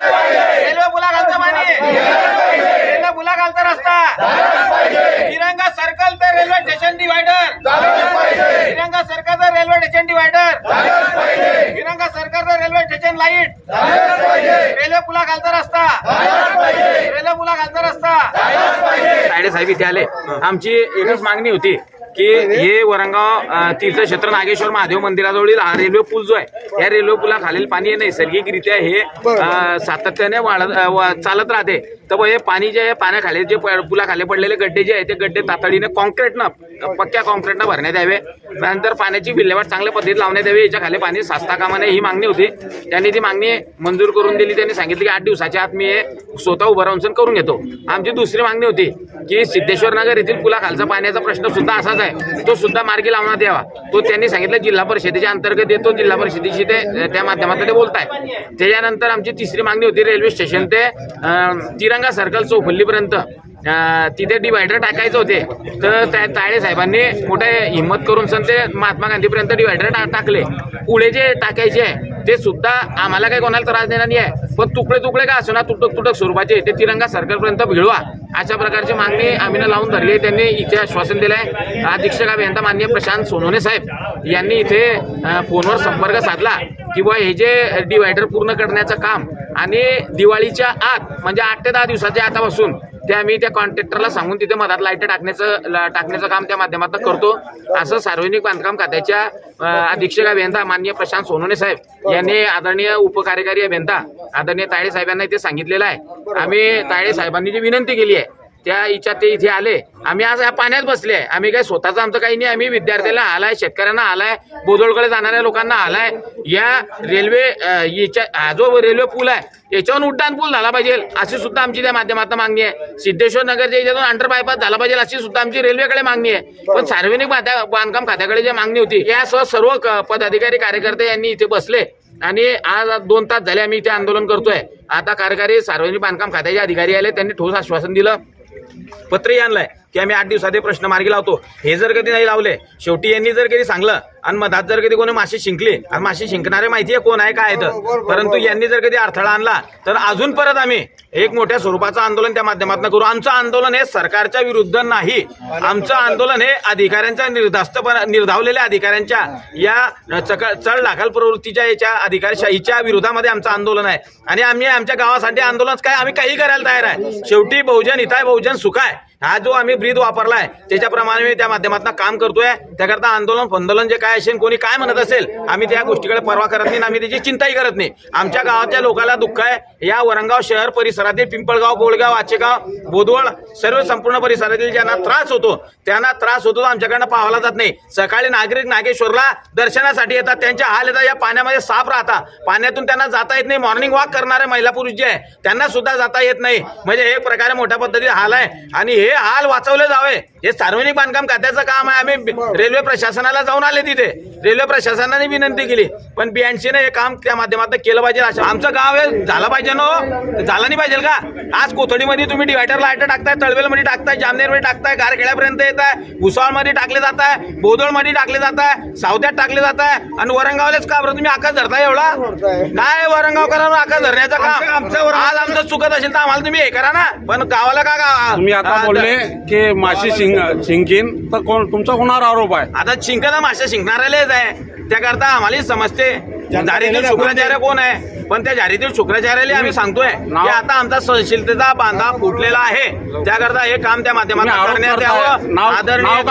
Railway पुलाखालचं माने. Railway पुलाखालचा रस्ता. तिरंगा सर्कल ते railway station divider Tiranga circle ते railway station divider Tiranga circle ते रेल्वे स्टेशन लाइट रेल्वे पुला घालता रस्ता. रेल्वे पुला घालता रस्ता साहेब इथे आले. आमची एकच मागणी होती. की हे वरंगाव तीर्थक्षेत्र नागेश्वर महादेव मंदिराजवळील हा रेल्वे पूल जो आहे या रेल्वे पुलाखालील पाणी नैसर्गिकरित्या हे अ, सातत्याने वाढत अ, वा- चालत राहते. तर हे पाणी जे आहे पाण्याखाली जे प- पुलाखाली पडलेले गड्डे जे आहे ते गड्डे तातडीने कॉन्क्रीटनं पक्क्या कॉन्क्रीटनं भरण्यात यावे. त्यानंतर पाण्याची विल्हेवाट चांगल्या पद्धतीत लावण्यात यावी. याच्या खाली पाणी साचता कामा नये ही मागणी होती. त्यांनी ती मागणी मंजूर करून दिली. त्यांनी सांगितलं की आठ दिवसाच्या आत मी हे स्वतः उभं राहून करून घेतो. आमची दुसरी मागणी होती की सिद्धेश्वर नगर येथील पुलाखालचा पाण्याचा प्रश्न सुद्धा असाच आहे. तो सुद्धा मार्गी लावण्यात यावा. तो त्यांनी सांगितलं जिल्हा परिषदेच्या अंतर्गत येतो जिल्हा परिषदेशी ते त्या माध्यमातून ते बोलताय. त्याच्यानंतर आमची तिसरी मागणी होती रेल्वे स्टेशन ते तिरंगा सर्कल चौफल्लीपर्यंत. तिथे डिवायडर टाकायचे होते. तर त्या ताळे साहेबांनी मोठे हिंमत करून सण ते महात्मा गांधीपर्यंत डिवायडर टा टाकले. पुढे जे टाकायचे आहे ते सुद्धा आम्हाला काही कोणाला त्रास देणार नाही आहे पण तुकडे तुकडे का असणार ना तुटक तुटक स्वरूपाचे ते तिरंगा सर्कलपर्यंत भिडवा. अशा प्रकारची मागणी आम्ही लावून धरली आहे. त्यांनी इथे आश्वासन दिलं आहे अधीक्षक अभियंता मान्य प्रशांत सोनवणे साहेब यांनी इथे फोनवर संपर्क साधला की बुवा हे जे डिवायडर पूर्ण करण्याचं काम आणि दिवाळीच्या आत म्हणजे आठ ते दहा दिवसाच्या आतापासून ते आम्ही त्या कॉन्ट्रॅक्टरला सांगून तिथे मधात लाइट टाकण्याचं टाकण्याचं काम त्या माध्यमातून करतो. असं सार्वजनिक बांधकाम खात्याच्या अधीक्षक अभियंता माननीय प्रशांत सोनोने साहेब यांनी आदरणीय उपकार्यकारी अभियंता आदरणीय ताळे साहेबांना इथे सांगितलेलं आहे. आम्ही ताळे साहेबांनी जी विनंती केली आहे त्या इच्छा ते इथे आले. आम्ही आज या पाण्यात बसले आम्ही काही स्वतःच आमचं काही नाही. आम्ही विद्यार्थ्याला आलाय शेतकऱ्यांना आलाय बोदोळकडे जाणाऱ्या लोकांना आलाय. या रेल्वे याच्या हा जो रेल्वे पूल आहे याच्यावर उड्डाण पूल झाला पाहिजे अशी सुद्धा आमची त्या माध्यमातून मागणी आहे. सिद्धेश्वर नगरच्या याच्यातून अंडर बायपास झाला पाहिजे अशी सुद्धा आमची रेल्वेकडे मागणी आहे. पण सार्वजनिक बांधा- बांधकाम खात्याकडे जी मागणी होती यासह सर्व पदाधिकारी कार्यकर्ते यांनी इथे बसले. आणि आज दोन तास झाले आम्ही इथे आंदोलन करतोय. आता कार्यकारी सार्वजनिक बांधकाम खात्याचे अधिकारी आले त्यांनी ठोस आश्वासन दिलं. Thank you. पत्रही आणलंय की आम्ही आठ दिवसात हे प्रश्न मार्गी लावतो. हे जर कधी नाही लावले शेवटी यांनी जर कधी सांगलं आणि मधात जर कधी कोणी माशी शिंकली आणि माशी शिंकणारे माहिती आहे कोण आहे काय तर. परंतु यांनी जर कधी अडथळा आणला तर अजून परत आम्ही एक मोठ्या स्वरूपाचं आंदोलन त्या माध्यमातून करू. आमचं आंदोलन हे सरकारच्या विरुद्ध नाही. आमचं आंदोलन हे अधिकाऱ्यांच्या निर्धास्तपणा निर्धावलेल्या अधिकाऱ्यांच्या या चक चढ दाखल प्रवृत्तीच्या याच्या अधिकारशाहीच्या विरोधामध्ये आमचं आंदोलन आहे. आणि आम्ही आमच्या गावासाठी आंदोलन काय आम्ही काही करायला तयार आहे. शेवटी बहुजन हिताय बहुजन सुखाय हा जो आम्ही ब्रीद वापरलाय त्याच्याप्रमाणे मी त्या माध्यमातून काम करतोय. त्याकरता आंदोलन फंदोलन जे काय असेल कोणी काय म्हणत असेल आम्ही त्या गोष्टीकडे परवा करत नाही आणि आम्ही त्याची चिंताही करत नाही. आमच्या गावाच्या लोकांना दुःख आहे. या वरणगाव शहर परिसरातील पिंपळगाव गोळगाव आचेगाव बोदवळ सर्व संपूर्ण परिसरातील ज्यांना त्रास होतो त्यांना त्रास होतो आमच्याकडनं पाहावला जात नाही. सकाळी नागरिक नागेश्वरला दर्शनासाठी येतात त्यांच्या हाल येतात या पाण्यामध्ये साप राहता. पाण्यातून त्यांना जाता येत नाही. मॉर्निंग वॉक करणारे महिला पुरुष जे आहे त्यांना सुद्धा जाता येत नाही. म्हणजे एक प्रकारे मोठ्या पद्धतीने हाल आहे. आणि हे हाल वाचवले जावे. हे सार्वजनिक बांधकाम खात्याचं काम आहे. आम्ही रेल्वे प्रशासनाला जाऊन आले तिथे. रेल्वे प्रशासनाने विनंती केली. पण बीएनसीने हे काम त्या माध्यमातून केलं पाहिजे असं. आमचं गाव हे झालं पाहिजे नो झालं नाही पाहिजे का? आज कोथळीमध्ये तुम्ही डिवायडर लाइट टाकताय तळवेलमध्ये टाकताय जामनेरमध्ये टाकताय गारखेड्यापर्यंत येत आहे भुसावळमध्ये टाकले जात आहे बोदळमध्ये टाकले जात आहे सावत्यात टाकले जात आहे आणि वरंगावलेच का बरं? तुम्ही आकाश धरताय एवढा? काय वरंगावकरांवर आकाश धरण्याचं काम? आज आमचं चुकत असेल तर आम्हाला तुम्ही हे करा ना. पण गावाला का तुम्ही आता बोलले की माशी शिंग शिंकीन तर कोण तुमचा कोणावर आरोप आहे? आता शिंकना माश्या शिंकणाऱ्यालेच आहे. त्याकरता आम्हाला समजते. जारीतील शुक्राचार्य कोण आहे? पण त्या जारीतील शुक्राचार्याला आम्ही सांगतोय की आता आमचा सहनशीलतेचा बांधा फुटलेला आहे. त्याकरता हे काम त्या माध्यमातून करण्यात. यावं. आदरणीय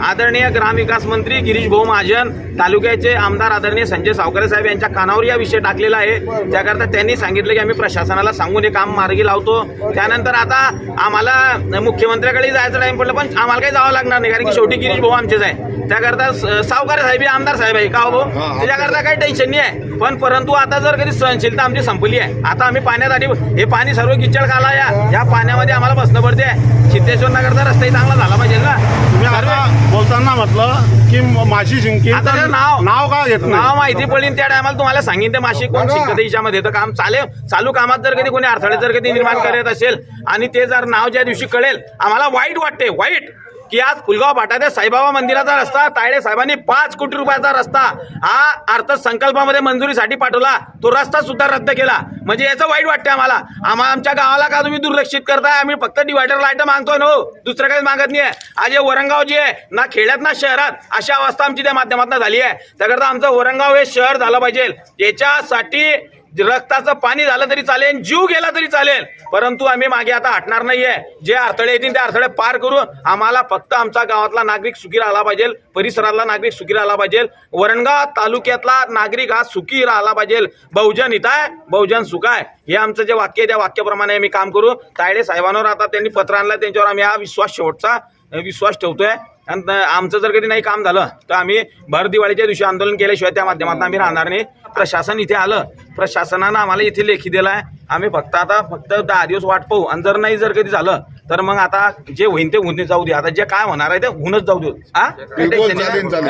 आदरणीय ग्रामविकास मंत्री गिरीश भाऊ महाजन तालुक्याचे आमदार आदरणीय संजय सावकारे साहेब यांच्या कानावर या विषय टाकलेला आहे. त्याकरता त्यांनी सांगितलं की आम्ही प्रशासनाला सांगून हे काम मार्गी लावतो. त्यानंतर आता आम्हाला मुख्यमंत्र्याकडे जायचं टाइम पडलं पण आम्हाला काही जावं लागणार नाही कारण की शेवटी गिरीश भाऊ आमचेच आहे. त्याकरता सावकारे साहेब आमदार साहेब आहे. का हो भाऊ? त्याच्याकरता काही टेन्शन नाही आहे. पण परंतु आता जर कधी सहनशीलता आमची संपली आहे. आता आम्ही पाण्यात आधी हे पाणी सर्व किचड खाला या. या पाण्यामध्ये आम्हाला बसणं पडते सिद्धेश्वर नगरचा रस्ताही चांगला झाला पाहिजे ना. तुम्ही आता बोलताना म्हटलं की माशी आता ते नाव- नाव का घेत नाव माहिती पडली त्या टायमाला तुम्हाला सांगितलं माशी कोण शिकत हिच्यामध्ये तर काम चालेल चालू कामात जर कधी कोणी अडथळे जर कधी निर्माण करत असेल आणि ते जर नाव ज्या दिवशी कळेल आम्हाला वाईट वाटते वाईट. की आज फुलगाव फाटा ते साईबाबा मंदिराचा रस्ता तायडे साहेबांनी पाच कोटी रुपयाचा रस्ता हा अर्थसंकल्पामध्ये मंजुरीसाठी पाठवला. तो रस्ता सुद्धा रद्द केला. म्हणजे याचं वाईट वाटतं आम्हाला. आम्हा आमच्या गावाला का तुम्ही दुर्लक्षित करताय? आम्ही फक्त डिवायडर लाइट मागतोय ना हो. दुसरं काही मागत नाही आहे आज हे वरंगाव जे आहे ना खेड्यात ना शहरात अशा अवस्था आमची त्या माध्यमातून झाली आहे. त्याकरता आमचं वरंगाव हे शहर झालं पाहिजे. याच्यासाठी रक्ताचं पाणी झालं तरी चालेल जीव गेला तरी चालेल. परंतु आम्ही मागे आता हटणार नाहीये. जे अडथळे येतील ते अडथळे पार करून आम्हाला फक्त आमचा गावातला नागरिक सुखी राहिला पाहिजे परिसरातला नागरिक सुखी राहिला पाहिजे वरणगाव तालुक्यातला नागरिक हा सुखी राहिला पाहिजे. बहुजन हिताय बहुजन सुखाय हे आमचं जे वाक्य आहे त्या वाक्याप्रमाणे आम्ही काम करू. तायडे साहेबांवर आता त्यांनी पत्र आणलं त्यांच्यावर आम्ही हा विश्वास शेवटचा विश्वास ठेवतोय. आणि आमचं जर कधी नाही काम झालं तर आम्ही भर दिवाळीच्या दिवशी आंदोलन केल्याशिवाय त्या माध्यमातून आम्ही राहणार नाही. प्रशासन इथे आलं. प्रशासनानं आम्हाला इथे लेखी दिलाय. आम्ही फक्त आता फक्त दहा दिवस वाट पाहू. आणि जर नाही जर कधी झालं तर मग आता जे होईन ते होऊन जाऊ दे. आता जे काय होणार आहे ते होऊनच जाऊ देऊ हा.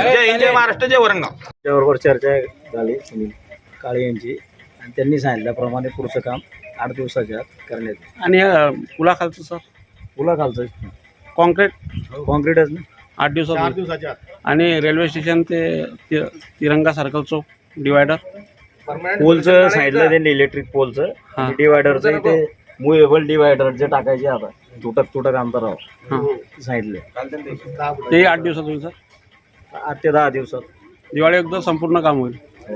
जय हिंद जय महाराष्ट्र जय वरंगाव त्याबरोबर चर्चा झाली सुनील काळे यांची. आणि त्यांनी सांगितल्याप्रमाणे पुढचं काम आठ दिवसाच्या आत करण्यात येईल. आणि अ, पुलाखालचं सर? पुला खालचं कॉन्क्रीट. कॉन्क्रीटच ना? आठ दिवसात आणि रेल्वे स्टेशन ते ति- तिरंगा सर्कल चौक. डिवायडर पोलचं सांगितलं त्यांनी इलेक्ट्रिक पोलचं हा. डिवायडरचं इथे मुवेबल डिवायडर जे टाकायचे आता तुटक तुटक अंतरावर हां. सांगितले ते आठ दिवसात होईल सर? आठ ते दहा दिवसात. दिवाळी एकदा संपूर्ण काम होईल. हो.